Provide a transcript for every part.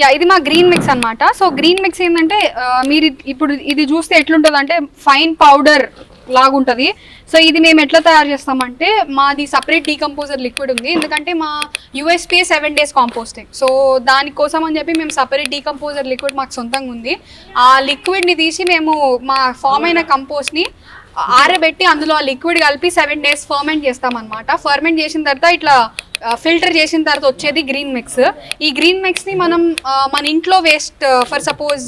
Yeah ఇది మా green mix అన్నమాట. సో గ్రీన్ మిక్స్ ఏంటంటే మీరు ఇప్పుడు ఇది చూస్తే ఎట్లుంటుంది అంటే ఫైన్ పౌడర్ లాగుంటుంది. సో ఇది మేము ఎట్లా తయారు చేస్తామంటే మాది సపరేట్ డీకంపోజర్ లిక్విడ్ ఉంది. ఎందుకంటే మా USP seven days composting so దానికోసం అని చెప్పి మేము సపరేట్ డీకంపోజర్ లిక్విడ్ మాకు సొంతంగా ఉంది. ఆ లిక్విడ్ని తీసి మేము మా ఫామ్ అయిన కంపోస్ట్ని ఆరబెట్టి అందులో ఆ లిక్విడ్ కలిపి సెవెన్ డేస్ ఫర్మెంట్ చేస్తాం అనమాట ఫర్మెంట్ చేసిన తర్వాత ఇట్లా ఫిల్టర్ చేసిన తర్వాత వచ్చేది గ్రీన్ మిక్స్ ఈ గ్రీన్ మిక్స్ని మనం మన ఇంట్లో వేస్ట్ ఫర్ సపోజ్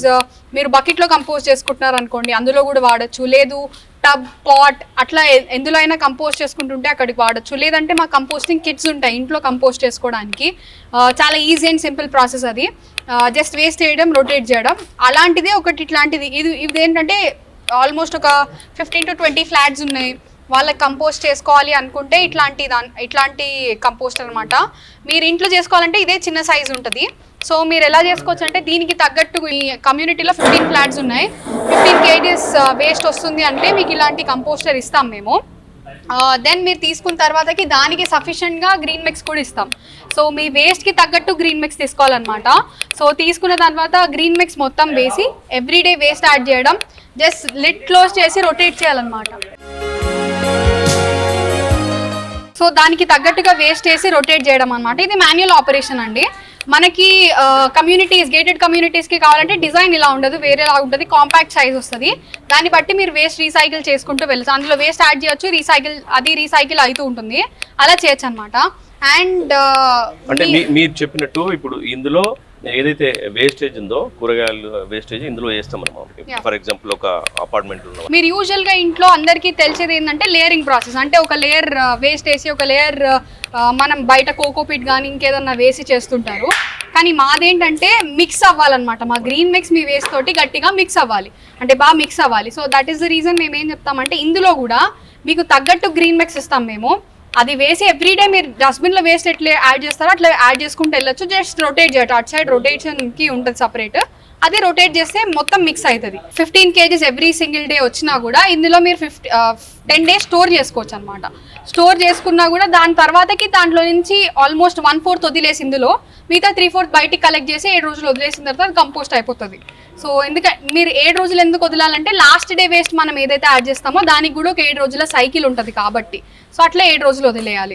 మీరు బకెట్లో కంపోజ్ చేసుకుంటున్నారు అనుకోండి అందులో కూడా వాడచ్చు. లేదు టబ్ పాట్ అట్లా ఎందులో అయినా కంపోజ్ చేసుకుంటుంటే అక్కడికి వాడచ్చు. లేదంటే మా కంపోస్టింగ్ కిట్స్ ఉంటాయి ఇంట్లో కంపోజ్ చేసుకోవడానికి. చాలా ఈజీ అండ్ సింపుల్ ప్రాసెస్ అది. జస్ట్ వేస్ట్ చేయడం రొటేట్ చేయడం. అలాంటిదే ఒకటి ఇట్లాంటిది. ఇది ఇది ఏంటంటే ఆల్మోస్ట్ ఒక ఫిఫ్టీన్ టు ట్వంటీ ఫ్లాట్స్ ఉన్నాయి. వాళ్ళకి కంపోస్ట్ చేసుకోవాలి అనుకుంటే ఇట్లాంటి దాని ఇట్లాంటి కంపోస్ట్ అనమాట మీరు ఇంట్లో చేసుకోవాలంటే ఇదే చిన్న సైజు ఉంటుంది. సో మీరు ఎలా చేసుకోవచ్చు అంటే దీనికి తగ్గట్టు ఈ కమ్యూనిటీలో ఫిఫ్టీన్ ఫ్లాట్స్ ఉన్నాయి. ఫిఫ్టీన్ కేజీస్ వేస్ట్ వస్తుంది అంటే మీకు ఇలాంటి కంపోస్టర్ ఇస్తాం మేము. దెన్ మీరు తీసుకున్న తర్వాతకి దానికి సఫిషియెంట్గా గ్రీన్ మిక్స్ కూడా ఇస్తాం. సో మీ వేస్ట్కి తగ్గట్టు గ్రీన్ మిక్స్ తీసుకోవాలన్నమాట. సో తీసుకున్న తర్వాత గ్రీన్ మిక్స్ మొత్తం వేసి ఎవ్రీడే వేస్ట్ యాడ్ చేయడం జస్ట్ లిట్ క్లోజ్ చేసి రొటేట్ చేయాలన్నమాట. సో దానికి తగ్గట్టుగా వేస్ట్ చేసి రొటేట్ చేయడం అనమాట ఇది మాన్యువల్ ఆపరేషన్ అండి. మనకి కమ్యూనిటీస్ గేటెడ్ కమ్యూనిటీస్కి కావాలంటే డిజైన్ ఇలా ఉండదు వేరేలా ఉంటుంది కాంపాక్ట్ సైజ్ వస్తుంది. దాన్ని బట్టి మీరు వేస్ట్ రీసైకిల్ చేసుకుంటూ వెళ్ళచ్చు. అందులో వేస్ట్ యాడ్ చేయొచ్చు రీసైకిల్ అది రీసైకిల్ అవుతూ ఉంటుంది. అలా చేయొచ్చు అనమాట అండ్ మీరు చెప్పినట్టు ఇప్పుడు ఇందులో ఏదైతే వేస్టేజ్ ఉందో కూరగాయలు వేస్టేజ్ ఇందులో వేస్తాం మనం. ఫర్ ఎగ్జాంపుల్ ఒక అపార్ట్మెంట్ మీరు యూజువల్గా ఇంట్లో అందరికీ తెలిసేది ఏంటంటే లేయరింగ్ ప్రాసెస్ అంటే ఒక లేయర్ వేస్ట్ వేసి ఒక లేయర్ మనం బయట కోకోపిట్ కానీ ఇంకేదన్నా వేసి చేస్తుంటారు. కానీ మాదేంటంటే మిక్స్ అవ్వాలన్నమాట. మా గ్రీన్ మిక్స్ మీ వేస్ట్ తోటి గట్టిగా మిక్స్ అవ్వాలి. అంటే బాగా మిక్స్ అవ్వాలి. So that is the reason మేము ఏం చెప్తామంటే ఇందులో కూడా మీకు తగ్గట్టు గ్రీన్ మిక్స్ ఇస్తాం మేము. అది వేసి ఎవ్రీడే మీరు డస్ట్బిన్లో వేస్ట్ ఎట్లా యాడ్ చేస్తారో అట్లా యాడ్ చేసుకుంటూ వెళ్ళొచ్చు. జస్ట్ రొటేట్ చేయటం అటు సైడ్ రొటేషన్కి ఉంటుంది సపరేట్ అది రొటేట్ చేస్తే మొత్తం మిక్స్ అవుతుంది. Fifteen KGs every single day వచ్చినా కూడా ఇందులో మీరు ఫిఫ్టీ టెన్ డేస్ స్టోర్ చేసుకోవచ్చు అనమాట స్టోర్ చేసుకున్నా కూడా దాని తర్వాతకి దాంట్లో నుంచి ఆల్మోస్ట్ వన్ ఫోర్త్ వదిలేసి ఇందులో మిగతా త్రీ ఫోర్త్ బయటికి కలెక్ట్ చేసి ఏడు రోజులు వదిలేసిన తర్వాత కంపోస్ట్ అయిపోతుంది. సో ఎందుకంటే మీరు ఏడు రోజులు ఎందుకు వదలాలంటే లాస్ట్ డే వేస్ట్ మనం ఏదైతే యాడ్ చేస్తామో దానికి కూడా ఒక ఏడు రోజుల సైకిల్ ఉంటుంది కాబట్టి. సో అట్లా ఏడు రోజులు వదిలేయాలి.